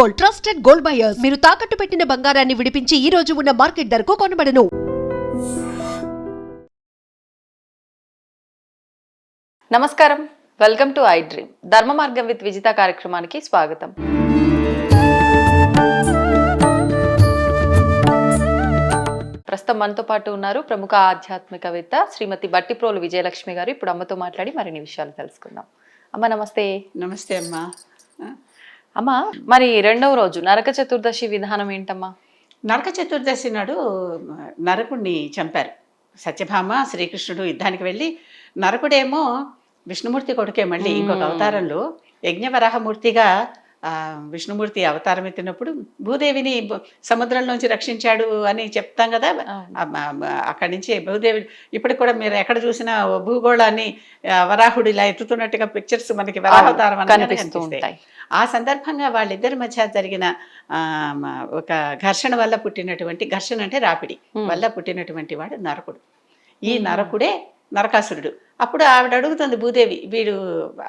Gold trusted gold buyers. మీరు తాకట్టు పెట్టిన బంగారాన్ని విడిపించి ఈ రోజు ఉన్న మార్కెట్ ధరకు కొనబడను. నమస్కారం. వెల్కమ్ టు ఐ డ్రీమ్ ధర్మ మార్గం విత్ విజిత కార్యక్రమానికి స్వాగతం. ప్రస్తుతం మనతో పాటు ఉన్నారు ప్రముఖ ఆధ్యాత్మికవేత్త శ్రీమతి బట్టిప్రోలు విజయలక్ష్మి గారు. ఇప్పుడు అమ్మతో మాట్లాడి మరిన్ని విషయాలు తెలుసుకుందాం. అమ్మ నమస్తే. నమస్తే అమ్మా. అమ్మ మరి రెండవ రోజు నరక చతుర్దశి విధానం ఏంటమ్మా? నరక చతుర్దశి నాడు నరకుడిని చంపారు. సత్యభామ శ్రీకృష్ణుడు యుద్ధానికి వెళ్ళి నరకుడేమో విష్ణుమూర్తి కొడుకే మళ్ళీ ఇంకొక అవతారంలో యజ్ఞవరాహమూర్తిగా విష్ణుమూర్తి అవతారం ఎత్తినప్పుడు భూదేవిని సముద్రంలోంచి రక్షించాడు అని చెప్తాం కదా. అక్కడి నుంచి భూదేవి ఇప్పటికి కూడా మీరు ఎక్కడ చూసినా భూగోళాన్ని వరాహుడు ఇలా ఎత్తుతున్నట్టుగా పిక్చర్స్ మనకి వరాహవతారం అనగానే కనిపిస్తూ. ఉంటాయి. ఆ సందర్భంగా వాళ్ళిద్దరి మధ్య జరిగిన ఒక ఘర్షణ వల్ల పుట్టినటువంటి ఘర్షణ అంటే రాపిడి. వల్ల పుట్టినటువంటి వాడు నరకుడు. ఈ నరకుడే నరకాసురుడు. అప్పుడు ఆవిడ అడుగుతుంది భూదేవి వీడు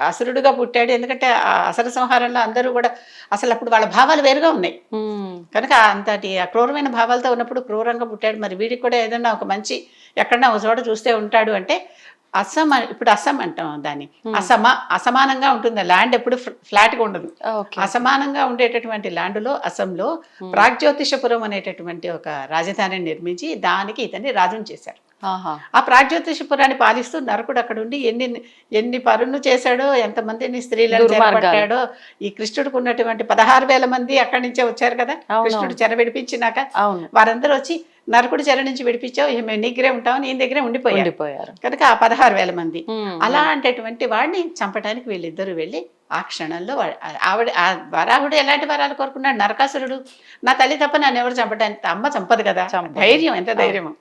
అసురుడుగా పుట్టాడు. ఎందుకంటే ఆ అసర సంహారంలో అందరూ కూడా అసలు అప్పుడు వాళ్ళ భావాలు వేరుగా ఉన్నాయి. కనుక అంతటి ఆ క్రూరమైన భావాలతో ఉన్నప్పుడు క్రూరంగా పుట్టాడు. మరి వీడికి కూడా ఏదన్నా ఒక మంచి ఎక్కడన్నా ఒక చోట చూస్తే ఉంటాడు అంటే అసమ ఇప్పుడు అసం అంటాం దాన్ని. అసమ అసమానంగా ఉంటుంది. ల్యాండ్ ఎప్పుడు ఫ్లాట్గా ఉండదు. ఓకే అసమానంగా ఉండేటటువంటి ల్యాండ్లో అసంలో ప్రాగ్జ్యోతిషపురం అనేటటువంటి ఒక రాజధానిని నిర్మించి దానికి ఇతన్ని రాజుని చేశారు ఆ ప్రాగ్జ్యోతిషపురాన్ని పాలిస్తూ నరకుడు అక్కడ ఉండి ఎన్ని ఎన్ని పరులు చేశాడో ఎంతమందిని స్త్రీలను. చెరపట్టాడో ఈ కృష్ణుడికి ఉన్నటువంటి పదహారు వేల మంది అక్కడి నుంచే వచ్చారు కదా. కృష్ణుడు చెర విడిపించినాక వారందరూ వచ్చి నరకుడు చెర నుంచి విడిపించావు "ఇక మేము నీ దగ్గరే ఉంటామని నీ దగ్గరే ఉండిపోయారు. కనుక ఆ పదహారు వేల మంది. అలాంటటువంటి వాడిని చంపడానికి వీళ్ళిద్దరూ వెళ్ళి ఆ క్షణంలో ఆవిడ ఆ వరాహుడు ఎలాంటి వరాలు కోరుకున్నాడు? నరకాసురుడు. నా తల్లి తప్ప నన్ను ఎవరు చంపడానికి అమ్మ చంపదు కదా. ధైర్యం ఎంత ధైర్యం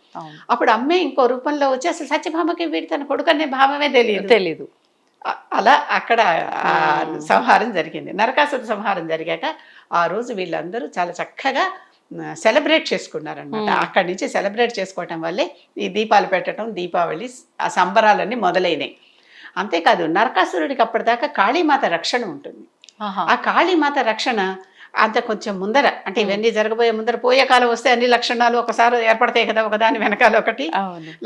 అప్పుడు అమ్మే ఇంకో రూపంలో వచ్చి అసలు సత్యభామకి వీడి తన కొడుకు అనే భావమే తెలియదు తెలీదు. అ- అలా అక్కడ సంహారం జరిగింది. నరకాసుర సంహారం జరిగాక ఆ రోజు వీళ్ళందరూ చాలా చక్కగా సెలబ్రేట్ చేసుకున్నారనమాట. అక్కడి నుంచి సెలబ్రేట్ చేసుకోవటం వల్లే ఈ దీపాలు పెట్టడం దీపావళి ఆ సంబరాలన్నీ మొదలైనాయి. అంతేకాదు నరకాసురుడికి అప్పటిదాకా కాళీమాత రక్షణ ఉంటుంది. ఆ కాళీమాత రక్షణ అంత కొంచెం ముందర అంటే ఇవన్నీ జరగబోయే ముందర పోయే కాలం వస్తే అన్ని లక్షణాలు ఒకసారి ఏర్పడతాయి కదా ఒకదాని వెనకాల ఒకటి.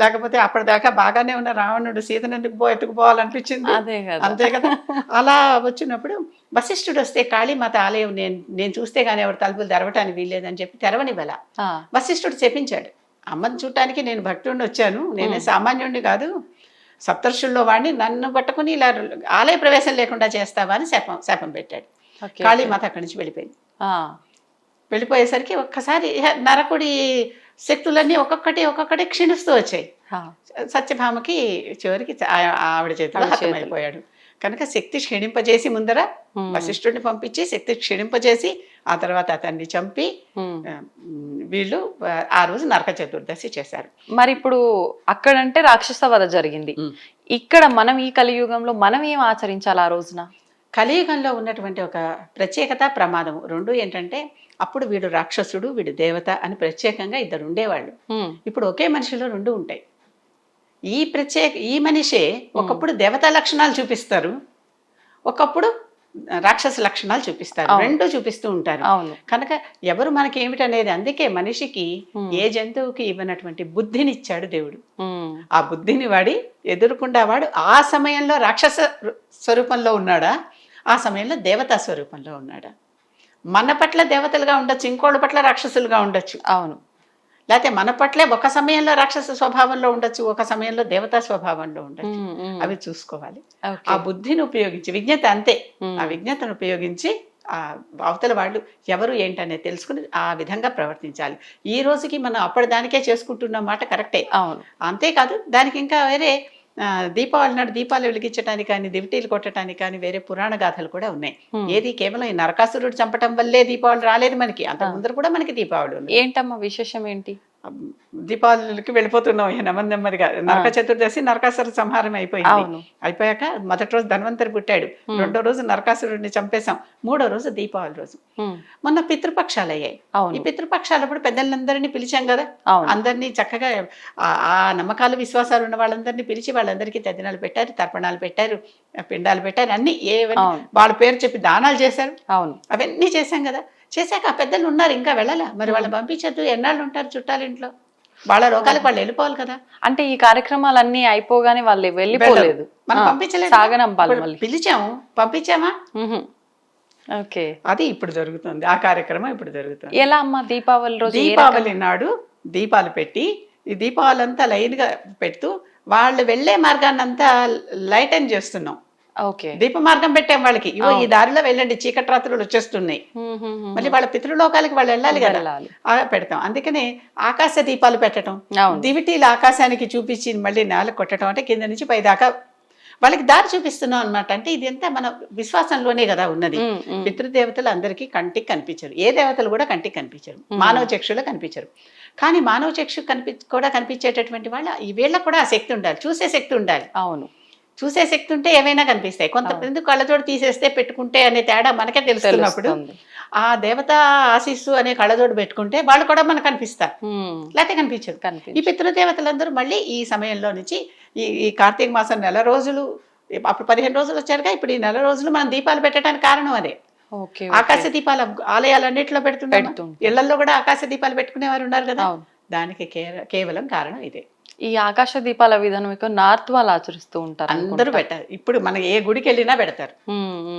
లేకపోతే అప్పటిదాకా బాగానే ఉన్న రావణుడు సీతను ఎందుకు పో ఎత్తుకుపోవాలనిపించింది అదే కదా. అంతే కదా. అలా వచ్చినప్పుడు వశిష్ఠుడు వస్తే కాళీమాత ఆలయం నేను నేను చూస్తే కానీ ఎవరు తలుపులు తెరవటానికి వీల్లేదని చెప్పి తెరవనివ్వల ఆ, వశిష్ఠుడు చెప్పించాడు అమ్మని చూడటానికి నేను భక్తుడిని వచ్చాను నేనే సామాన్యుడిని కాదు సప్తర్షుల్లో వాడిని నన్ను పట్టుకుని ఇలా ఆలయ ప్రవేశం లేకుండా చేస్తావా అని శాపం శాపం పెట్టాడు. కాళీమాత అక్కడి నుంచి వెళ్ళిపోయింది. వెళ్ళిపోయేసరికి ఒక్కసారి నరకుడి శక్తులన్నీ ఒక్కొక్కటి ఒక్కొక్కటి క్షీణిస్తూ వచ్చాయి. సత్యభామకి చివరికి ఆవిడ చేతిలో. హతమైపోయాడు. కనుక శక్తి క్షీణింపజేసి ముందర వశిష్ఠుడిని పంపించి శక్తి క్షీణింపజేసి ఆ తర్వాత అతన్ని చంపి వీళ్ళు ఆ, రోజు నరక చతుర్దశి చేశారు. మరి ఇప్పుడు అక్కడంటే రాక్షస వధ జరిగింది. ఇక్కడ మనం ఈ కలియుగంలో మనం ఏం ఆచరించాలి ఆ రోజున? కలియుగంలో ఉన్నటువంటి ఒక ప్రత్యేకత ప్రమాదం రెండు ఏంటంటే అప్పుడు వీడు రాక్షసుడు వీడు దేవత అని ప్రత్యేకంగా ఇద్దరు ఉండేవాళ్ళు. ఇప్పుడు ఒకే మనిషిలో రెండు ఉంటాయి. ఈ ప్రత్యేక ఈ మనిషే ఒకప్పుడు దేవతా లక్షణాలు చూపిస్తారు. ఒకప్పుడు రాక్షస లక్షణాలు చూపిస్తారు. రెండు చూపిస్తూ ఉంటారు. కనుక ఎవరు మనకి ఏమిటనేది అందుకే మనిషికి. ఏ జంతువుకి ఇవ్వనటువంటి బుద్ధినిచ్చాడు దేవుడు. ఆ బుద్ధిని వాడి ఎదుర్కొండా వాడు ఆ సమయంలో రాక్షస స్వరూపంలో ఉన్నాడా? ఆ సమయంలో దేవతా స్వరూపంలో ఉన్నాడా? మన పట్ల దేవతలుగా ఉండొచ్చు ఇంకోళ్ళ పట్ల రాక్షసులుగా ఉండొచ్చు. అవును. లేకపోతే మన పట్లే ఒక సమయంలో రాక్షస స్వభావంలో ఉండొచ్చు ఒక సమయంలో దేవతా స్వభావంలో ఉండొచ్చు. అవి చూసుకోవాలి. ఆ బుద్ధిని ఉపయోగించి విజ్ఞత అంతే. ఆ విజ్ఞతను ఉపయోగించి ఆ అవతల వాళ్ళు ఎవరు ఏంటనేది తెలుసుకుని ఆ విధంగా ప్రవర్తించాలి. ఈ రోజుకి మనం అప్పటిదానికే చేసుకుంటున్న మాట కరెక్టే. అవును. అంతేకాదు దానికి ఇంకా వేరే దీపావళి నాడు దీపాలు వెలిగించడానికి కానీ దివిటీలు కొట్టడానికి కానీ వేరే పురాణ గాథలు కూడా ఉన్నాయి. ఏది కేవలం ఈ నరకాసురుడు చంపటం వల్లే దీపావళి రాలేదు మనకి. అంత ముందర కూడా మనకి దీపావళి ఉంది. ఏంటమ్మా విశేషం ఏంటి? దీపావళికి వెళ్ళిపోతున్నాం నెమ్మది నెమ్మదిగా. నరక చతుర్దశి నరకాసుర సంహారం అయిపోయింది. అయిపోయాక మొదటి రోజు ధన్వంతరి పుట్టాడు. రెండో రోజు నరకాసురుడిని చంపేశాం. మూడో రోజు దీపావళి రోజు. మొన్న పితృపక్షాలు అయ్యాయి. ఈ అవును పితృపక్షాలప్పుడు పెద్దలందరినీ పిలిచాం కదా? అందరినీ చక్కగా ఆ- నమ్మకాలు విశ్వాసాలు ఉన్న వాళ్ళందరినీ పిలిచి వాళ్ళందరికీ తద్దినాలు పెట్టారు తర్పణాలు పెట్టారు పిండాలు పెట్టారు అన్ని ఏవన్నీ అవును. వాళ్ళ పేరు చెప్పి దానాలు చేశారు. అవును. అవన్నీ చేశాం కదా? చేశాక ఆ పెద్దలు ఉన్నారు ఇంకా వెళ్ళాలా? మరి వాళ్ళని పంపించద్దు ఎన్నాళ్ళు ఉంటారు చుట్టాలు ఇంట్లో వాళ్ళ లోకాలకు వాళ్ళు వెళ్ళిపోవాలి కదా. అంటే ఈ కార్యక్రమాలన్నీ అయిపోగానే వాళ్ళు వెళ్ళిపోలేదు. మనం పంపించలేదు? సాగనంపాలి పిలిచాము. పంపించామా. ఓకే. అది ఇప్పుడు జరుగుతుంది. ఆ కార్యక్రమం ఇప్పుడు జరుగుతుంది. ఎలా అమ్మా దీపావళి రోజు? దీపావళి నాడు దీపాలు పెట్టి ఈ దీపావళి అంతా లైన్గా పెడుతూ వాళ్ళు వెళ్ళే మార్గాన్ని అంతా లైటన్ చేస్తున్నాం. దీప మార్గం పెట్టాం వాళ్ళకి. ఇగో ఈ దారిలో వెళ్ళండి చీకటి రాత్రులు వచ్చేస్తున్నాయి. మళ్ళీ వాళ్ళ పితృలోకాలకి వాళ్ళు వెళ్ళాలి కదా. పెడతాం. అందుకనే ఆకాశ దీపాలు పెట్టడం దివిటీలు ఆకాశానికి చూపించి మళ్ళీ నేల కొట్టడం అంటే కింద నుంచి పై దాకా వాళ్ళకి దారి చూపిస్తున్నాం అన్నమాట. అంటే ఇది ఎంత మన విశ్వాసంలోనే కదా ఉన్నది. పితృదేవతలు అందరికీ కంటికి కనిపించరు. ఏ దేవతలు కూడా కంటికి కనిపించరు. మానవ చక్షులో కనిపించరు. కానీ మానవ చక్షు కనిపి కూడా కనిపించేటటువంటి వాళ్ళ ఈ వీళ్ళకు కూడా ఆ శక్తి ఉండాలి. చూసే శక్తి ఉండాలి. అవును. చూసే శక్తి ఉంటే ఏవైనా కనిపిస్తాయి. కొంతమంది కళ్ళజోడు తీసేస్తే పెట్టుకుంటే అనే తేడా మనకే తెలుస్తున్నప్పుడు ఆ దేవత ఆశీస్సు అనే కళ్ళజోడు పెట్టుకుంటే వాళ్ళు కూడా మనకు కనిపిస్తారు. లేకపోతే కనిపించదు. ఈ పితృదేవతలందరూ మళ్ళీ ఈ సమయంలో నుంచి ఈ ఈ కార్తీక మాసం నెల రోజులు అప్పుడు పదిహేను రోజులు వచ్చారుగా ఇప్పుడు ఈ నెల రోజులు మనం దీపాలు పెట్టడానికి కారణం అదే. ఆకాశ దీపాలు ఆలయాలన్నింటిలో పెడుతున్నాం పెడుతుంటాం. ఇళ్ళలో కూడా ఆకాశ దీపాలు పెట్టుకునేవారు ఉన్నారు కదా. దానికి కేవలం కారణం ఇదే. ఈ ఆకాశ దీపాల విధానం ఎక్కువ నార్త్ వాళ్ళు ఆచరిస్తూ ఉంటారు అందరూ పెట్టారు. ఇప్పుడు మన ఏ గుడికి వెళ్ళినా పెడతారు.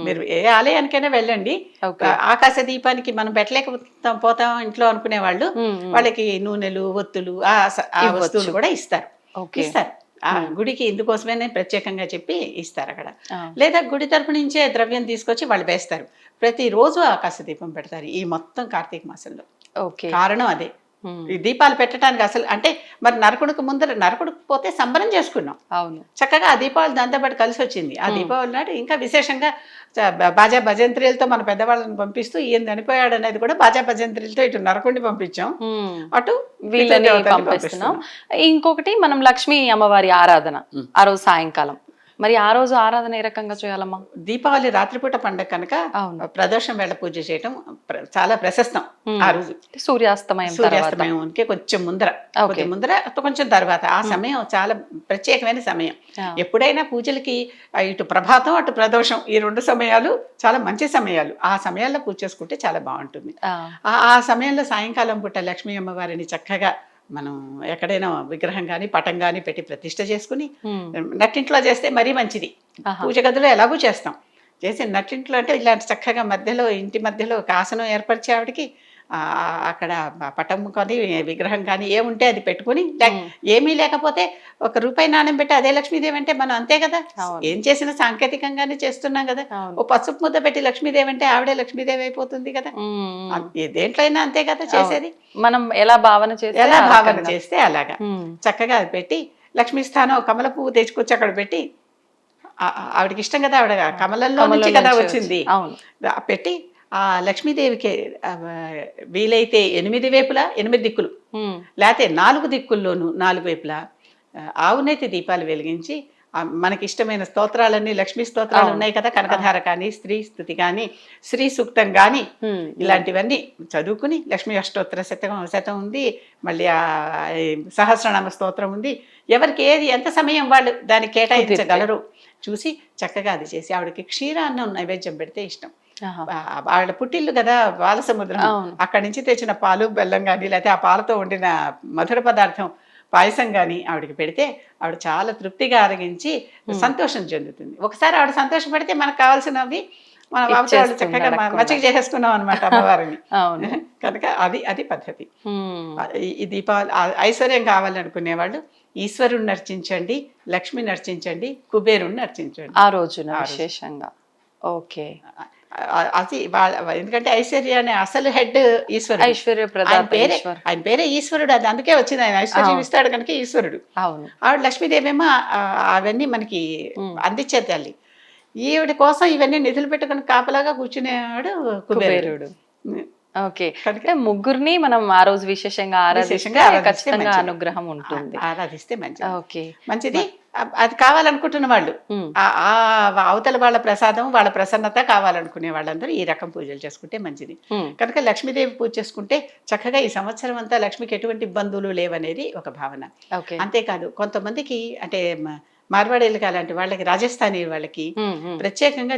మీరు ఏ ఆలయానికైనా వెళ్ళండి. ఆకాశ దీపానికి మనం పెట్టలేకపోతాం పోతాం ఇంట్లో అనుకునే వాళ్ళు. వాళ్ళకి నూనెలు ఒత్తులు ఆ. వస్తువులు కూడా ఇస్తారు. ఇస్తారు. ఆ గుడికి ఇందుకోసమే ప్రత్యేకంగా చెప్పి ఇస్తారు అక్కడ. లేదా గుడి తరపు నుంచే ద్రవ్యం తీసుకొచ్చి వాళ్ళు వేస్తారు. ప్రతిరోజు ఆకాశ దీపం పెడతారు ఈ మొత్తం కార్తీక మాసంలో. ఓకే. కారణం అదే. ఈ దీపాలు పెట్టడానికి అసలు అంటే మరి నరకుడికి ముందర నరకుడికి పోతే సంబరం చేసుకున్నాం. అవును. చక్కగా ఆ దీపావళి దాంతో పాటు కలిసి వచ్చింది. ఆ దీపావళి నాడు ఇంకా విశేషంగా బాజా భజంత్రీలతో మన పెద్దవాళ్ళని పంపిస్తూ ఈయన చనిపోయాడు అనేది కూడా బాజా భజంత్రీలతో ఇటు నరకుడిని పంపించాం. అటు వీళ్ళని పంపిస్తున్నాం. ఇంకొకటి మనం లక్ష్మీ అమ్మవారి ఆరాధన ఆ రోజు సాయంకాలం. మరి ఆ రోజు ఆరాధన ఏ రకంగా చేయాలమ్మా? దీపావళి రాత్రిపూట పండగ కనుక ప్రదోషం వేళ పూజ చేయటం చాలా ప్రశస్తం. ఆ రోజు. సూర్యాస్తమయం తర్వాత. సూర్యాస్తమయంకి కొంచెం ముందర. కొంచెం ముందర కొంచెం తర్వాత. ఆ సమయం చాలా ప్రత్యేకమైన సమయం. ఎప్పుడైనా పూజలకి ఇటు ప్రభాతం అటు ప్రదోషం ఈ రెండు సమయాలు చాలా మంచి సమయాలు. ఆ సమయాల్లో పూజ చేసుకుంటే చాలా బాగుంటుంది. ఆ సమయంలో సాయంకాలం పూట లక్ష్మీ అమ్మవారిని చక్కగా మనం ఎక్కడైనా విగ్రహం కానీ పటం కానీ పెట్టి ప్రతిష్ట చేసుకుని నట్టింట్లో చేస్తే మరీ మంచిది. పూజ గదిలో ఎలాగూ చేస్తాం. చేసి నట్టింట్లో అంటే ఇలాంటి చక్కగా మధ్యలో ఇంటి మధ్యలో ఒక ఆసనం ఏర్పరిచే ఆవిడకి అక్కడ పటం కానీ విగ్రహం కానీ ఏముంటే అది పెట్టుకుని ఏమీ లేకపోతే ఒక రూపాయి నాణ్యం పెట్టి అదే లక్ష్మీదేవి అంటే మనం అంతే కదా. ఏం చేసినా సాంకేతికంగానే చేస్తున్నాం కదా. ఓ పసుపు ముద్ద పెట్టి లక్ష్మీదేవి అంటే ఆవిడే లక్ష్మీదేవి అయిపోతుంది కదా. దేంట్లో అయినా అంతే కదా చేసేది. మనం ఎలా భావన చేస్తే ఎలా భావన. చేస్తే అలాగా. చక్కగా అది పెట్టి లక్ష్మీ స్థానం కమల పువ్వు తెచ్చుకొచ్చి అక్కడ పెట్టి ఆవిడకి ఇష్టం కదా ఆవిడ కమలంలో నుంచి కదా వచ్చింది. పెట్టి ఆ లక్ష్మీదేవికి వీలైతే ఎనిమిది వైపులా ఎనిమిది దిక్కులు. లేకపోతే నాలుగు దిక్కుల్లోనూ నాలుగు వైపులా ఆవునేతి దీపాలు వెలిగించి మనకి ఇష్టమైన స్తోత్రాలన్నీ లక్ష్మీ స్తోత్రాలు. ఉన్నాయి కదా కనకధార కానీ స్త్రీ స్థుతి కానీ శ్రీ సూక్తం కానీ ఇలాంటివన్నీ చదువుకుని లక్ష్మీ అష్టోత్తర శతకం శతం ఉంది మళ్ళీ ఆ సహస్రనామ స్తోత్రం ఉంది. ఎవరికి ఏది ఎంత సమయం వాళ్ళు దాన్ని కేటాయించగలరు? చూసి చక్కగా అది చేసి ఆవిడకి క్షీరాన్నం నైవేద్యం పెడితే ఇష్టం. వాళ్ళ పుట్టిల్లు కదా బాలసముద్రం. అక్కడి నుంచి తెచ్చిన పాలు బెల్లం కానీ లేకపోతే ఆ పాలతో వండిన మధుర పదార్థం పాయసం కానీ ఆవిడకి పెడితే ఆవిడ చాలా తృప్తిగా ఆరగించి సంతోషం చెందుతుంది. ఒకసారి ఆవిడ సంతోషపడితే మనకు కావాల్సినవి మన బాబుతో చక్కగా. మచ్చిక చేసేసుకున్నాం అనమాట అమ్మవారిని. అవును. కనుక అది అది పద్ధతి. ఈ- దీపావళి ఐశ్వర్యం కావాలనుకునే వాళ్ళు ఈశ్వరుణ్ణి నర్చించండి లక్ష్మి నర్చించండి కుబేరుణ్ణి నర్చించండి ఆ రోజున. విశేషంగా. ఓకే. అది వాళ్ళ ఎందుకంటే ఐశ్వర్య అనే అసలు హెడ్ ఈశ్వరుడు. ఐశ్వర్య ఆయన పేరే ఆయన పేరే ఈశ్వరుడు. అది అందుకే వచ్చింది ఆయన. ఐశ్వర్యం. ఇస్తాడు కనుక ఈశ్వరుడు. అవును. ఆవిడ లక్ష్మీదేవేమో అవన్నీ మనకి. అందించే తల్లి. ఈవిడ కోసం ఇవన్నీ నిధులు పెట్టుకుని కాపలాగా కూర్చునేవాడు కుబేరుడు. ఓకే. అంటే ముగ్గురిని మనం ఆ రోజు విశేషంగా ఆరాధిస్తే ఖచ్చితంగా. అనుగ్రహం ఉంటుంది. ఆరాధిస్తే మంచిది. ఓకే. మంచిది? అది కావాలనుకుంటున్న వాళ్ళు. ఆ ఆ అవతల వాళ్ళ ప్రసాదం వాళ్ళ ప్రసన్నత కావాలనుకునే వాళ్ళందరూ ఈ రకం పూజలు చేసుకుంటే మంచిది. కనుక లక్ష్మీదేవి పూజ చేసుకుంటే చక్కగా ఈ సంవత్సరం అంతా లక్ష్మికి ఎటువంటి ఇబ్బందులు లేవనేది ఒక భావన. ఓకే. అంతేకాదు కొంతమందికి అంటే మార్వాడీలకి అలాంటి వాళ్ళకి రాజస్థానీ వాళ్ళకి. ప్రత్యేకంగా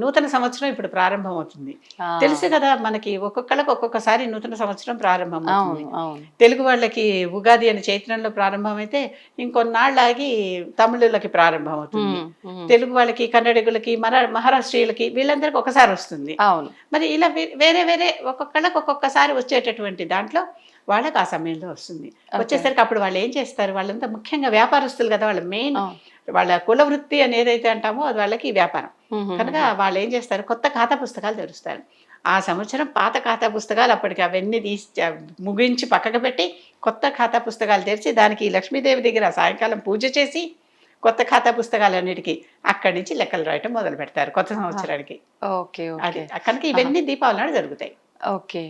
నూతన సంవత్సరం ఇప్పుడు ప్రారంభం అవుతుంది తెలుసు కదా మనకి ఒక్కొక్కళ్ళకి ఒక్కొక్కసారి నూతన సంవత్సరం ప్రారంభం అవుతుంది తెలుగు వాళ్ళకి ఉగాది అని చైత్రంలో ప్రారంభమైతే ఇంకొన్నాళ్ళాగి తమిళులకి ప్రారంభం అవుతుంది. తెలుగు వాళ్ళకి కన్నడిగులకి మన మహారాష్ట్రీయులకి వీళ్ళందరికీ ఒకసారి వస్తుంది. అవును. మరి ఇలా వేరే వేరే ఒక్కొక్కళ్ళకి ఒక్కొక్కసారి వచ్చేటటువంటి దాంట్లో వాళ్ళకి ఆ సమయంలో వస్తుంది. వచ్చేసరికి అప్పుడు వాళ్ళు ఏం చేస్తారు? వాళ్ళంతా ముఖ్యంగా వ్యాపారస్తులు కదా వాళ్ళ మెయిన్. వాళ్ళ కుల వృత్తి అని ఏదైతే అంటామో అది వాళ్ళకి వ్యాపారం. కనుక వాళ్ళు ఏం చేస్తారు? కొత్త ఖాతా పుస్తకాలు తెరుస్తారు. ఆ సంవత్సరం పాత ఖాతా పుస్తకాలు అప్పటికి అవన్నీ తీసి ముగించి పక్కకు పెట్టి కొత్త ఖాతా పుస్తకాలు తెరిచి దానికి లక్ష్మీదేవి దగ్గర సాయంకాలం పూజ చేసి కొత్త ఖాతా పుస్తకాలన్నిటికీ అక్కడి నుంచి లెక్కలు రాయటం మొదలు పెడతారు కొత్త సంవత్సరానికి. ఓకే అది. ఓకే కనుక ఇవన్నీ దీపావళి నాడు జరుగుతాయి. ఓకే.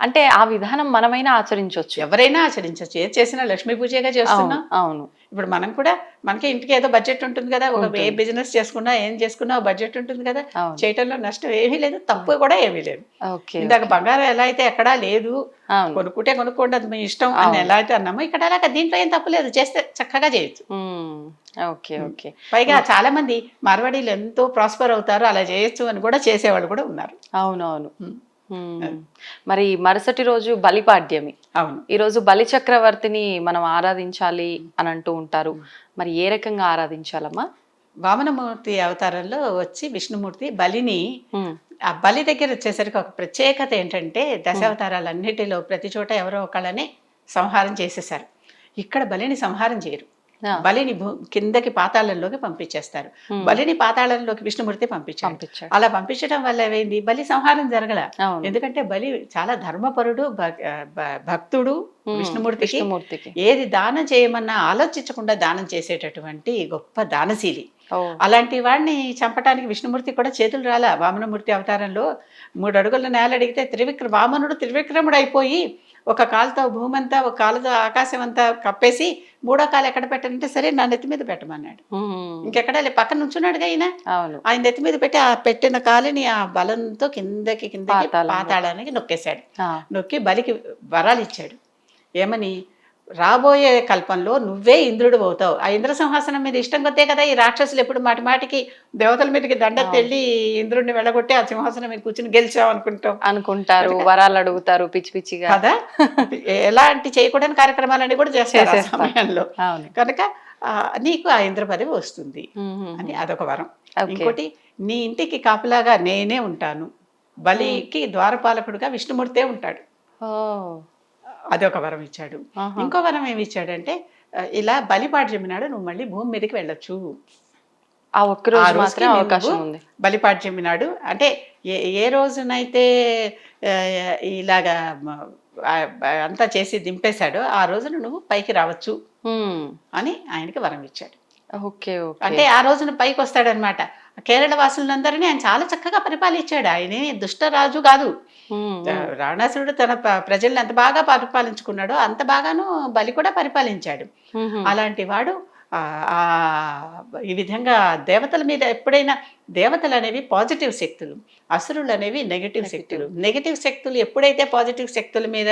అంటే ఆ విధానం మనమైనా ఆచరించవచ్చు ఎవరైనా ఆచరించవచ్చు ఏది చేసినా లక్ష్మీ పూజగా చేస్తున్నాం. అవును ఇప్పుడు మనం కూడా మనకి ఇంటికి ఏదో బడ్జెట్ ఉంటుంది కదా. ఒక ఏ బిజినెస్ చేసుకున్నా ఏం చేసుకున్నా బడ్జెట్ ఉంటుంది కదా. చేయటంలో నష్టం ఏమీ లేదు. తప్పు కూడా ఏమీ లేదు. ఇందాక బంగారం ఎలా అయితే ఎక్కడా లేదు. కొనుక్కుంటే కొనుక్కోండి అది మీ ఇష్టం అని ఎలా అయితే అన్నామో ఇక్కడ అలాగా దీంట్లో ఏం తప్పు లేదు. చేస్తే చక్కగా చేయొచ్చు. Okay okay. పైగా చాలా మంది మార్వాడీలు ఎంతో ప్రాస్పర్ అవుతారు అలా చేయొచ్చు అని కూడా చేసేవాళ్ళు కూడా ఉన్నారు. అవునవును. మరి మరుసటి రోజు బలిపాడ్యమి. అవును. ఈ రోజు బలి చక్రవర్తిని మనం ఆరాధించాలి అని అంటూ ఉంటారు. మరి ఏ రకంగా ఆరాధించాలమ్మా? వామనమూర్తి అవతారంలో వచ్చి విష్ణుమూర్తి బలిని ఉమ్, ఆ బలి దగ్గర వచ్చేసరికి ఒక ప్రత్యేకత ఏంటంటే దశావతారాలన్నిటిలో ప్రతి చోట ఎవరో ఒకళ్ళని సంహారం చేసేసారు. ఇక్కడ బలిని సంహారం చేయరు. బలిని కిందకి పాతాళంలోకి పంపించేస్తారు. బలిని పాతాళంలోకి విష్ణుమూర్తి పంపించారు అలా పంపించడం వల్ల ఏమైంది? బలి సంహారం జరగల. ఎందుకంటే బలి చాలా ధర్మపరుడు భక్తుడు ఉమ్, విష్ణుమూర్తికి. ఏది దానం చేయమన్నా ఆలోచించకుండా దానం చేసేటటువంటి గొప్ప దానశీలి. అలాంటి వాడిని చంపడానికి విష్ణుమూర్తి కూడా చేతులు రాలా. వామనమూర్తి అవతారంలో మూడు అడుగుల నేల అడిగితే త్రివిక్ర వామనుడు త్రివిక్రముడు అయిపోయి ఒక కాలుతో భూమి అంతా ఒక కాలుతో ఆకాశం అంతా కప్పేసి మూడో కాలు ఎక్కడ పెట్టనంటే సరే నా నెత్తి మీద పెట్టమన్నాడు. ఇంకెక్కడ పక్కన నుంచున్నాడుగా ఆయన ఆయన నెత్తి మీద పెట్టి ఆ పెట్టిన కాలుని ఆ బలంతో కిందకి కిందకి పాతాళంలో. పాతాళానికి నొక్కేశాడు. నొక్కి బలికి వరాలు ఇచ్చాడు ఏమని? రాబోయే కల్పంలో నువ్వే ఇంద్రుడు అవుతావు. ఆ ఇంద్ర సింహాసనం మీద ఇష్టం కొద్దే కదా ఈ రాక్షసులు ఎప్పుడు మాటి మాటికి దేవతల మీదకి దండ తెళ్ళి ఇంద్రుడిని వెళ్ళగొట్టి ఆ సింహాసనం మీద కూర్చుని గెలిచావు అనుకుంటాం అనుకుంటారు వరాలు అడుగుతారు పిచ్చి పిచ్చిగా. కదా? ఎలాంటి చేయకూడని కార్యక్రమాలన్నీ కూడా చేస్తారు. సమయంలో. అవును. కనుక నీకు ఆ ఇంద్ర పదవి వస్తుంది అని అదొక వరం. ఇంకోటి నీ ఇంటికి కాపలాగా నేనే ఉంటాను. బలికి ద్వారపాలకుడుగా విష్ణుమూర్తే ఉంటాడు. అదొక వరం ఇచ్చాడు. ఇంకో వరం ఏమి ఇచ్చాడంటే ఇలా నాడు నువ్వు మళ్ళీ భూమి మీదకి వెళ్ళొచ్చు. ఆ ఒక్క రోజు ఆ రోజుకి మాత్రం అవకాశం ఉంది. నాడు అంటే ఏ ఏ రోజునైతే ఇలాగా అంతా చేసి దింపేశాడో ఆ రోజున నువ్వు పైకి రావచ్చు అని ఆయనకి వరం ఇచ్చాడు. Okay okay. అంటే ఆ రోజున పైకి వస్తాడనమాట కేరళ వాసులందరినీ ఆయన చాలా చక్కగా పరిపాలించాడు. ఆయనే దుష్టరాజు కాదు. రావణాసురుడు తన ప్రజల్ని ఎంత బాగా పరిపాలించుకున్నాడో అంత బాగాను బలి కూడా పరిపాలించాడు. అలాంటి వాడు ఈ విధంగా దేవతల మీద ఎప్పుడైనా దేవతలు అనేవి పాజిటివ్ శక్తులు అసురులు అనేవి నెగటివ్. శక్తులు. నెగటివ్ శక్తులు ఎప్పుడైతే పాజిటివ్ శక్తుల మీద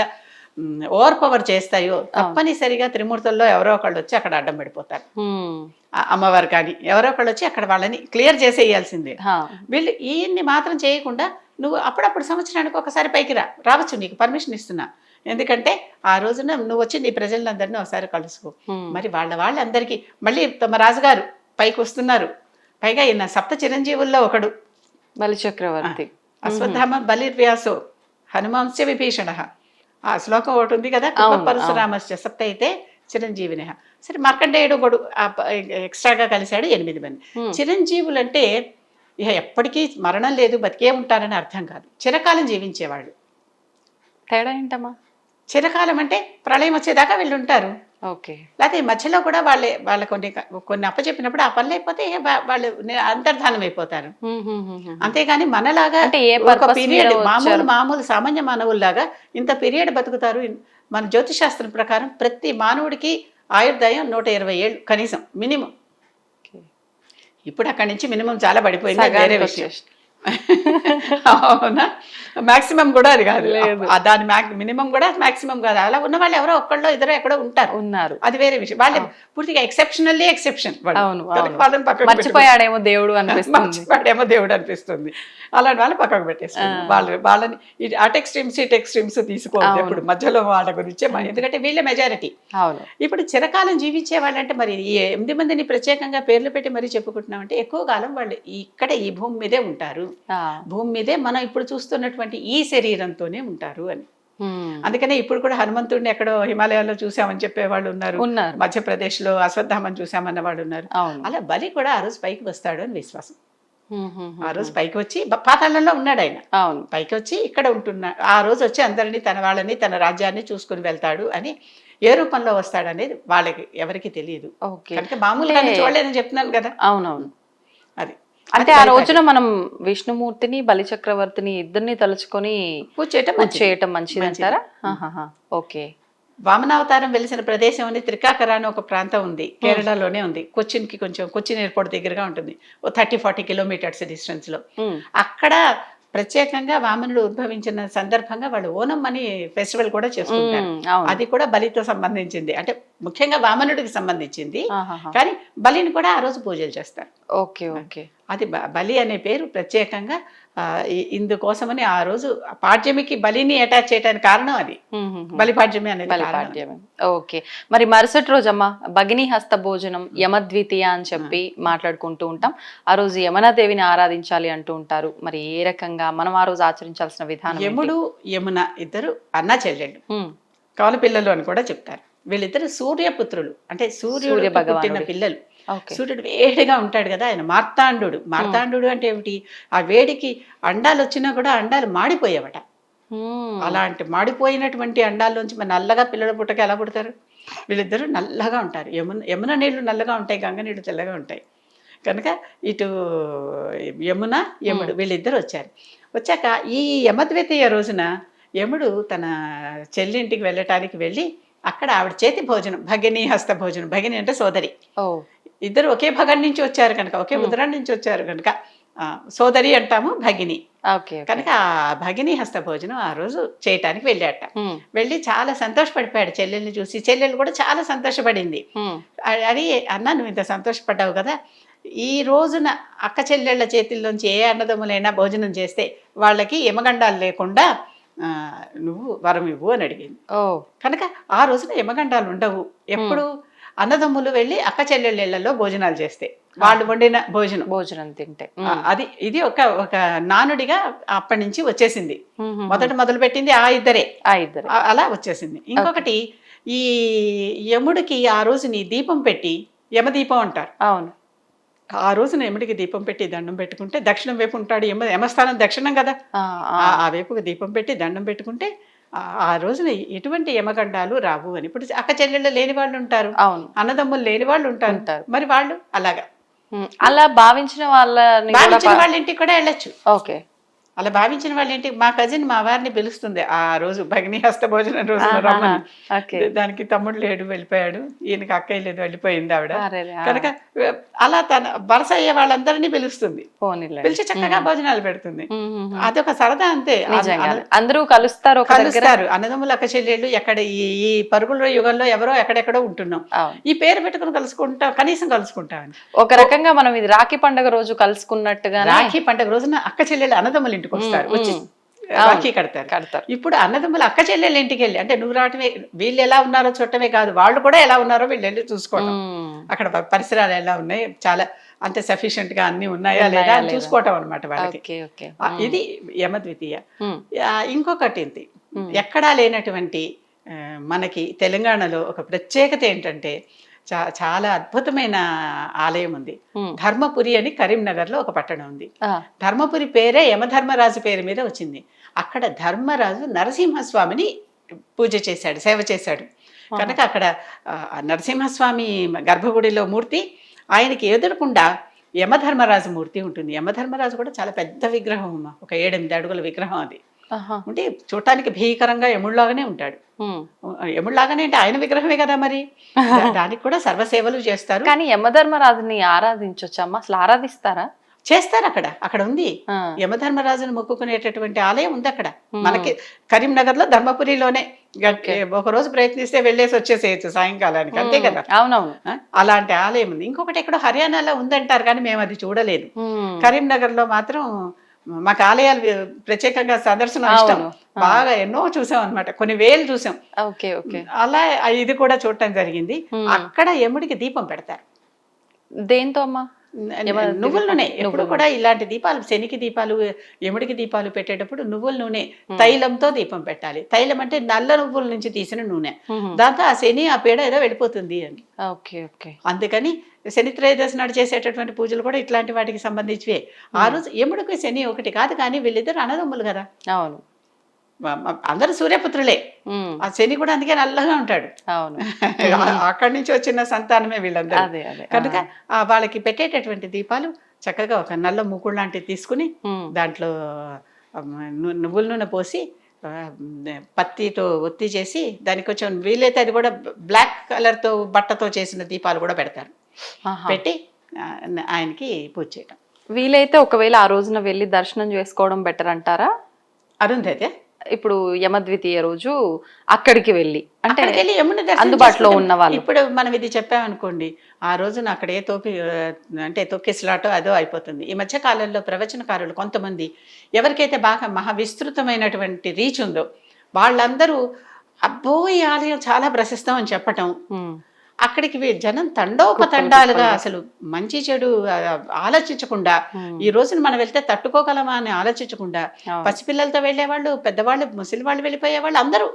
ఓవర్ పవర్ చేస్తాయో తప్పనిసరిగా త్రిమూర్తుల్లో ఎవరో ఒకళ్ళు వచ్చి అక్కడ అడ్డం పడిపోతారు. అమ్మవారు కానీ ఎవరో ఒకళ్ళు వచ్చి అక్కడ వాళ్ళని క్లియర్ చేసేయాల్సిందే. వీళ్ళు ఈయన్ని మాత్రం చేయకుండా నువ్వు అప్పుడప్పుడు సంవత్సరానికి ఒకసారి పైకి రా రావచ్చు నీకు పర్మిషన్ ఇస్తున్నా. ఎందుకంటే ఆ రోజున నువ్వు వచ్చి నీ ప్రజలందరినీ ఒకసారి కలుసుకో. మరి వాళ్ళ వాళ్ళందరికీ మళ్ళీ తమ రాజుగారు పైకి వస్తున్నారు. పైగా ఈయన సప్త చిరంజీవుల్లో ఒకడు. బలి చక్రవర్తి అశ్వత్థామ బలిర్వ్యాసో. హనుమాంస్య విభీషణ. ఆ శ్లోకం ఒకటి ఉంది కదా అవును, పరశురామస్య సప్త అయితే చిరంజీవిని. సరే మార్కండేయుడు ప- ఎక్స్ట్రాగా కలిశాడు ఎనిమిది మంది. చిరంజీవులు అంటే ఇక ఎప్పటికీ మరణం లేదు బతికే ఉంటారని అర్థం కాదు. చిరకాలం జీవించేవాళ్ళు. తేడా ఏంటమ్మా? చిరకాలం అంటే ప్రళయం వచ్చేదాకా వీళ్ళు ఉంటారు. ఓకే లేకపోతే ఈ మధ్యలో కూడా వాళ్ళే వాళ్ళ కొన్ని కొన్ని అప్పచెప్పినప్పుడు ఆ పనులు అయిపోతే వాళ్ళు అంతర్ధానం అయిపోతారు. అంతేగాని మనలాగా ఒక పీరియడ్ మామూలు? మామూలు సామాన్య మానవుల్లాగా ఇంత పీరియడ్ బతుకుతారు మన జ్యోతిశాస్త్రం ప్రకారం ప్రతి మానవుడికి ఆయుర్దాయం నూట ఇరవై ఏళ్ళు కనీసం మినిమం. ఇప్పుడు అక్కడి నుంచి మినిమం చాలా పడిపోయింది వేరే విషయం. అవునా మాక్సిమం కూడా అది కాదు. దాని మినిమం కూడా మాక్సిమం కాదు. అలా ఉన్న వాళ్ళు ఎవరో ఒక్కళ్ళో ఇద్దరు ఎక్కడో ఉంటారు. ఉన్నారు. అది వేరే విషయం. వాళ్ళు పూర్తిగా ఎక్సెప్షనల్లీ ఎక్సెప్షన్ మర్చిపోయాడేమో దేవుడు అనిపిస్తుంది. మర్చిపోయాడేమో దేవుడు అనిపిస్తుంది. అలాంటి వాళ్ళు పక్కకు పెట్టేస్తుంది వాళ్ళు వాళ్ళని అటు ఎక్స్ట్రీమ్స్ ఇటు ఎక్స్ట్రీమ్స్ తీసుకోవద్దు. ఎప్పుడు. మధ్యలో వాళ్ళ గురించే ఎందుకంటే వీళ్ళే మెజారిటీ అవును. ఇప్పుడు చిరకాలం జీవించే వాళ్ళంటే మరి ఎనిమిది మందిని ప్రత్యేకంగా పేర్లు పెట్టి మరీ చెప్పుకుంటున్నామంటే ఎక్కువ కాలం వాళ్ళు ఇక్కడ ఈ భూమి మీదే ఉంటారు. భూమి మీదే మనం ఇప్పుడు చూస్తున్నటువంటి ఈ శరీరంతోనే ఉంటారు అని. అందుకనే ఇప్పుడు కూడా హనుమంతుడిని ఎక్కడో హిమాలయాల్లో చూసామని చెప్పే వాళ్ళు ఉన్నారు. మధ్యప్రదేశ్లో అశ్వత్థామని చూసామన్న వాళ్ళు ఉన్నారు. అలా బలి కూడా ఆ రోజు పైకి వస్తాడు అని విశ్వాసం. ఆ రోజు పైకి వచ్చి పాతాళంలో ఉన్నాడు ఆయన. అవును. పైకి వచ్చి ఇక్కడ ఉంటున్నాడు ఆ రోజు వచ్చి అందరినీ తన వాళ్ళని తన రాజ్యాన్ని చూసుకుని వెళ్తాడు అని ఏ రూపంలో వస్తాడు అనేది వాళ్ళకి ఎవరికి తెలియదు. కనుక మామూలుగా చూడలేదని చెప్తున్నాను కదా. అవునవును. అది. అంటే ఆ రోజున మనం విష్ణుమూర్తిని బలి చక్రవర్తిని ఇద్దరిని తలుచుకొని పూజ చేయటం మంచిది. చేయటం మంచిది అంటారా. ఓకే. వామనావతారం వెలిసిన ప్రదేశం అని త్రికాకర అని ఒక ప్రాంతం ఉంది. కేరళలోనే ఉంది. కొచ్చిన్కి కొంచెం కొచ్చిన్ ఎయిర్పోర్ట్ దగ్గరగా ఉంటుంది. ఓ థర్టీ ఫార్టీ కిలోమీటర్స్ డిస్టెన్స్లో. అక్కడ ప్రత్యేకంగా వామనుడు ఉద్భవించిన సందర్భంగా వాళ్ళు ఓనం అని ఫెస్టివల్ కూడా చేసుకుంటారు. అది కూడా బలితో సంబంధించింది. అంటే ముఖ్యంగా వామనుడికి సంబంధించింది. కానీ బలిని కూడా ఆ రోజు పూజలు చేస్తారు. Okay okay. అది బలి అనే పేరు ప్రత్యేకంగా ఇందుకోసమని ఆ రోజు పాడ్యమికి బలిని అటాచ్ చేయడానికి కారణం అది. ఉమ్, ఉమ్, ఉమ్. బలి పాడ్యమి అనేది. బలిపాడ్యమే. ఓకే. మరి మరుసటి రోజమ్మ భగిని హస్త భోజనం యమద్వితీయ అని చెప్పి మాట్లాడుకుంటూ ఉంటాం. ఆ రోజు యమనాదేవిని ఆరాధించాలి అంటూ ఉంటారు. మరి ఏ రకంగా మనం ఆ రోజు ఆచరించాల్సిన విధానం? యముడు యమున ఇద్దరు అన్న చెల్లెళ్ళు. ఉమ్, కవల పిల్లలు అని కూడా చెప్తారు. వీళ్ళిద్దరు సూర్యపుత్రులు. అంటే సూర్యుడు సూర్య పుట్టిన. పిల్లలు. సూర్యుడు వేడిగా ఉంటాడు కదా ఆయన మార్తాండు మార్తాండు అంటే ఏమిటి? ఆ వేడికి అండాలు వచ్చినా కూడా అండాలు మాడిపోయేవట. అలాంటి మాడిపోయినటువంటి అండాల్లోంచి మరి నల్లగా పిల్లల పుట్టక ఎలా పుడతారు? వీళ్ళిద్దరూ నల్లగా ఉంటారు. యమున యమున నీళ్ళు నల్లగా ఉంటాయి గంగ నీళ్ళు తెల్లగా ఉంటాయి. కనుక ఇటు యమున యముడు వీళ్ళిద్దరు వచ్చారు. వచ్చాక ఈ యమద్వితీయ రోజున యముడు తన చెల్లింటికి వెళ్ళటానికి వెళ్ళి అక్కడ ఆవిడ చేతి భోజనం భగిని హస్త భోజనం భగిని అంటే సోదరి. ఇద్దరు ఒకే భగన్ నుంచి వచ్చారు కనుక ఒకే ఉదరం నుంచి వచ్చారు కనుక సోదరి అంటాము భగిని. కనుక ఆ భగిని హస్త భోజనం ఆ రోజు చేయటానికి వెళ్ళాట. వెళ్ళి చాలా సంతోషపడిపోయాడు చెల్లెల్ని చూసి. చెల్లెలు కూడా చాలా సంతోషపడింది. అది అన్న నువ్వు ఇంత సంతోషపడ్డావు కదా. ఈ రోజున అక్క చెల్లెళ్ళ చేతుల్లోంచి ఏ అన్నదమ్ములైనా భోజనం చేస్తే వాళ్ళకి యమగండాలు లేకుండా నువ్వు వరం ఇవ్వు అని అడిగింది. ఓ. కనుక ఆ రోజున యమగండాలు ఉండవు. ఎప్పుడు? అన్నదమ్ములు వెళ్ళి అక్క చెల్లెళ్ళ ఇళ్ళలో భోజనాలు చేస్తే. వాళ్ళు వండిన భోజనం. భోజనం తింటే. అది ఇది ఒక ఒక నానుడిగా అప్పటి నుంచి వచ్చేసింది. మొదట మొదలు పెట్టింది ఆ ఇద్దరే. ఆ ఇద్దరు. అలా వచ్చేసింది. ఇంకొకటి ఈ యముడికి ఆ రోజుని దీపం పెట్టి యమదీపం అంటారు. అవును. ఆ రోజున యముడికి దీపం పెట్టి దండం పెట్టుకుంటే దక్షిణం వైపు ఉంటాడు యమ యమస్థానం దక్షిణం కదా. ఆ, వైపుకి దీపం పెట్టి దండం పెట్టుకుంటే ఆ- రోజున ఎటువంటి యమగండాలు రావు అని. ఇప్పుడు అక్క చెల్లెళ్ళు లేని వాళ్ళు ఉంటారు. అవును. అన్నదమ్ములు లేని వాళ్ళు ఉంటారు. మరి వాళ్ళు అలాగా. అలా భావించిన పా- వాళ్ళ ఇంటికి కూడా వెళ్ళొచ్చు. ఓకే. అలా భావించిన వాళ్ళ ఇంటికి మా కజిన్ మా వారిని పిలుస్తుంది. ఆ రోజు భగిని హస్త భోజనం రోజున ఆహాహా. రమ్మని. ఓకే. దానికి తమ్ముడు లేడు వెళ్ళిపోయాడు. ఈయనకి అక్కయ్య లేదు వెళ్ళిపోయింది ఆవిడ. కనుక అలా తన వరుస అయ్యే వాళ్ళందరినీ పిలుస్తుంది. పిలిచి చక్కగా భోజనాలు పెడుతుంది. అదొక సరదా అంతే. అందరూ కలుస్తారు కలుస్తారు. అన్నదమ్ములు అక్క చెల్లెళ్ళు ఎక్కడ ఈ పరుగుల యుగంలో ఎవరో ఎక్కడెక్కడో ఉంటున్నాం. ఈ పేరు పెట్టుకుని కలుసుకుంటాం కనీసం కలుసుకుంటామని ఒక రకంగా మనం ఇది రాఖీ పండుగ రోజు కలుసుకున్నట్టుగానే రాఖీ పండుగ రోజున అక్క చెల్లెళ్ళు అన్నదమ్ముల ఇంటికి వస్తారు. వచ్చి. రాఖీ కడతారు. కడతారు. ఇప్పుడు అన్నదమ్ములు అక్క చెల్లెళ్ళ ఇంటికి వెళ్ళి అంటే నువ్వు రావటమే వీళ్ళు ఎలా ఉన్నారో చూడటమే కాదు వాళ్ళు కూడా ఎలా ఉన్నారో వీళ్ళు వెళ్ళి చూసుకోవటం. అక్కడ పరిసరాలు ఎలా ఉన్నాయి చాలా అంతే సఫిషియెంట్గా అన్ని ఉన్నాయా లేదా అని? చూసుకోవటం అనమాట వాళ్ళకి. ఇది యమద్వితీయ. ఇంకొకటి. ఎక్కడా లేనటువంటి మనకి తెలంగాణలో ఒక ప్రత్యేకత ఏంటంటే చా చాలా అద్భుతమైన ఆలయం ఉంది. ధర్మపురి అని కరీంనగర్లో ఒక పట్టణం ఉంది. ధర్మపురి పేరే యమధర్మరాజు పేరు మీద వచ్చింది. అక్కడ ధర్మరాజు నరసింహస్వామిని పూజ చేశాడు సేవ చేశాడు. కనుక అక్కడ నరసింహస్వామి గర్భగుడిలో మూర్తి ఆయనకి ఎదురకుండా యమధర్మరాజు మూర్తి ఉంటుంది. యమధర్మరాజు కూడా చాలా పెద్ద విగ్రహం ఒక ఏడెనిమిది అడుగుల విగ్రహం అది. అంటే చూడటానికి భీకరంగా యముడిలాగానే ఉంటాడు. ఉమ్. యముడిలాగానే అంటే ఆయన విగ్రహమే కదా మరి? దానికి కూడా సర్వసేవలు చేస్తారు. కానీ యమధర్మరాజుని ఆరాధించొచ్చమ్మా? అసలు ఆరాధిస్తారా? చేస్తారు అక్కడ. అక్కడ ఉంది. యమధర్మరాజును మొక్కుకునేటటువంటి ఆలయం ఉంది అక్కడ. మనకి కరీంనగర్లో ధర్మపురిలోనే Okay. అవునవును. ఆ, అలాంటి ఆలయం ఉంది. ఇంకొకటి ఎక్కడో హర్యానాలో ఉందంటారు కానీ మేము అది చూడలేదు. కరీంనగర్లో మాత్రం మాకు ఆలయాలు ప్రత్యేకంగా సందర్శనం ఇష్టం. బాగా ఎన్నో చూసాం అన్నమాట. కొన్ని వేలు చూసాం. Okay okay. అలా ఇది కూడా చూడటం జరిగింది. అక్కడ యముడికి దీపం పెడతారు. దేంతో అమ్మా? నువ్వుల నూనె. ఎప్పుడు కూడా ఇలాంటి దీపాలు శనికి దీపాలు ఎముడికి దీపాలు పెట్టేటప్పుడు నువ్వుల నూనె తైలంతో దీపం పెట్టాలి. తైలం అంటే నల్ల నువ్వుల నుంచి తీసిన నూనె. దాంతో ఆ శని ఆ పీడ ఏదో వెళ్ళిపోతుంది అని. అందుకని శని త్రయోదశి నాడు చేసేటటువంటి పూజలు కూడా ఇట్లాంటి వాటికి సంబంధించివే. ఆ రోజు ఎముడికి శని ఒకటి కాదు కానీ వీళ్ళిద్దరు అన్నదమ్ములు కదా. అవును. అందరూ సూర్యపుత్రులే. ఆ శని కూడా అందుకే నల్లగా ఉంటాడు. అవును. అక్కడి నుంచి వచ్చిన సంతానమే వీళ్ళందరూ. కనుక ఆ. వాళ్ళకి పెట్టేటటువంటి దీపాలు చక్కగా ఒక నల్ల మూకుడు లాంటివి తీసుకుని దాంట్లో నువ్వుల నూనె పోసి పత్తితో ఒత్తి చేసి దానికి కొంచెం వీలైతే అది కూడా బ్లాక్ కలర్తో బట్టతో చేసిన దీపాలు కూడా పెడతారు. పెట్టి ఆయనకి పూజ చేయడం వీలైతే ఒకవేళ ఆ రోజున వెళ్ళి దర్శనం చేసుకోవడం బెటర్ అంటారా? అరుంధైతే? ఇప్పుడు యమద్వితీయ రోజు అక్కడికి వెళ్ళి అంటే అందుబాటులో ఉన్న వాళ్ళు. ఇప్పుడు మనం ఇది చెప్పామనుకోండి ఆ రోజున అక్కడ ఏ తోపి అంటే తొక్కిసలాటో అదో అయిపోతుంది. ఈ మధ్య కాలంలో ప్రవచనకారులు కొంతమంది ఎవరికైతే బాగా మహా విస్తృతమైనటువంటి రీచ్ ఉందో వాళ్ళందరూ అబ్బో ఈ ఆలయం చాలా ప్రశస్తం అని చెప్పటం అక్కడికి జనం తండోపతండాలుగా అసలు మంచి చెడు ఆలోచించకుండా ఈ రోజున మనం వెళ్తే తట్టుకోగలమా అని ఆలోచించకుండా. పసిపిల్లలతో వెళ్ళేవాళ్ళు పెద్దవాళ్ళు ముసలి వాళ్ళు వెళ్ళిపోయేవాళ్ళు అందరూ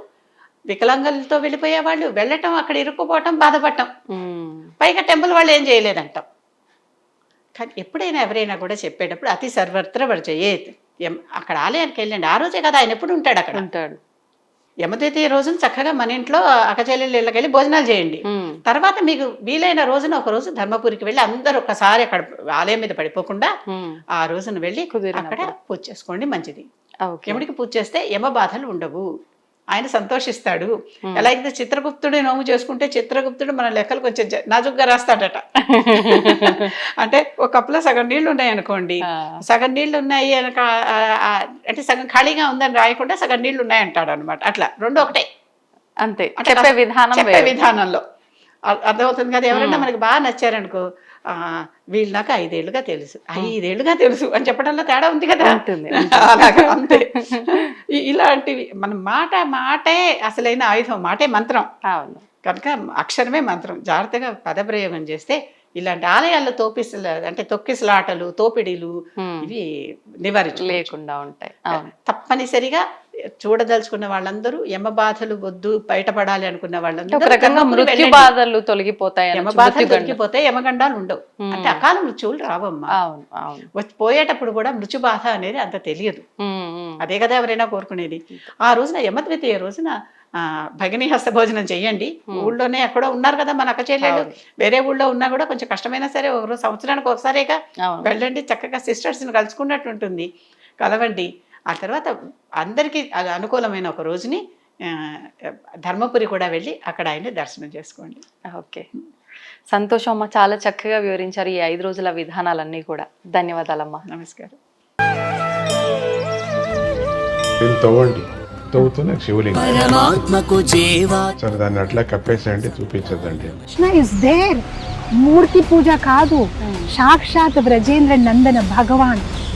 వికలాంగులతో వెళ్ళిపోయేవాళ్ళు వెళ్ళటం అక్కడ ఇరుక్కుపోవటం బాధపడటం. పైగా టెంపుల్ వాళ్ళు ఏం చేయలేదంటాం. కానీ ఎప్పుడైనా ఎవరైనా కూడా చెప్పేటప్పుడు అతి సర్వత్ర వర్జయేత్ అక్కడ ఆలయానికి వెళ్ళండి. ఆ రోజే కదా ఆయన ఎప్పుడు ఉంటాడు అక్కడ? ఉంటాడు. యమద్వితీయ రోజున చక్కగా మన ఇంట్లో అక్కచెల్లెళ్ళు ఇళ్ళకి వెళ్ళి భోజనాలు చేయండి. తర్వాత మీకు వీలైన రోజున ఒక రోజు ధర్మపురికి వెళ్ళి అందరూ ఒక్కసారి అక్కడ ఆలయం మీద పడిపోకుండా ఆ రోజున వెళ్ళి. అక్కడ పూజ చేసుకోండి మంచిది. యముడికి పూజ చేస్తే యమ బాధలు ఉండవు. ఆయన సంతోషిస్తాడు. ఎలా అయితే చిత్రగుప్తుడి నోము చేసుకుంటే చిత్రగుప్తుడు మన లెక్కలు కొంచెం నాజుగ్గా రాస్తాడట. అంటే ఒక కప్పులో సగం నీళ్ళు ఉన్నాయి అనుకోండి సగం నీళ్ళు ఉన్నాయి అనక అంటే సగం ఖాళీగా ఉందని రాయకుండా సగం నీళ్ళు ఉన్నాయి అంటాడు అనమాట అట్లా రెండు ఒకటే. అంతే. అంటే విధానం. విధానంలో. అర్థమవుతుంది కదా? ఎవరైనా మనకి బాగా నచ్చారనుకో వీళ్ళు నాకు ఐదేళ్ళుగా తెలుసు. ఐదేళ్ళుగా తెలుసు అని చెప్పడంలో తేడా ఉంది కదా? అలాగా అంతే. ఇలాంటివి మన మాట మాటే అసలైన ఆయుధం మాటే మంత్రం. కనుక అక్షరమే మంత్రం. జాగ్రత్తగా పదప్రయోగం చేస్తే ఇలాంటి ఆలయాల్లో తోపిసల అంటే తొక్కిసలాటలు తోపిడీలు ఇవి నివారించు లేకుండా ఉంటాయి. తప్పనిసరిగా చూడదలుచుకున్న వాళ్ళందరూ యమ బాధలు వద్దు బయటపడాలి అనుకున్న వాళ్ళందరూ రకంగా మృత్యు. బాధలు తొలగిపోతాయి యమ బాధలు. దొరికిపోతే యమగండాలు ఉండవు. అంటే అకాల మృత్యువులు రావమ్మా. పోయేటప్పుడు కూడా మృత్యు బాధ అనేది అంత తెలియదు. అదే కదా ఎవరైనా కోరుకునేది. ఆ రోజున యమద్వితీయ రోజున ఆ, భగిని హస్త భోజనం చెయ్యండి. ఊళ్ళోనే ఎక్కడో ఉన్నారు కదా మన అక్క చెల్లెలు వేరే ఊళ్ళో ఉన్నా కూడా కొంచెం కష్టమైనా సరే ఒక రోజు సంవత్సరానికి ఒకసారిగా వెళ్ళండి. చక్కగా సిస్టర్స్ని కలుసుకున్నట్టు ఉంటుంది. కలవండి. ఆ తర్వాత అందరికీ అది అనుకూలమైన ఒక రోజుని ధర్మపురి కూడా వెళ్ళి అక్కడ ఆయన్ని దర్శనం చేసుకోండి. ఓకే. సంతోషం అమ్మ చాలా చక్కగా వివరించారు ఈ ఐదు రోజుల విధానాలన్నీ కూడా. ధన్యవాదాలమ్మా. నమస్కారం. దీన్ని తవ్వండి. తవ్వుతూనే శివలింగం. పరమాత్మకు జీవా. సరే దాన్ని అట్లా కప్పేసేయండి చూపించదండి కృష్ణ ఇస్ దేర్ మూర్తి పూజ కాదు. సాక్షాత్ బ్రజేంద్ర నందన భగవాన్.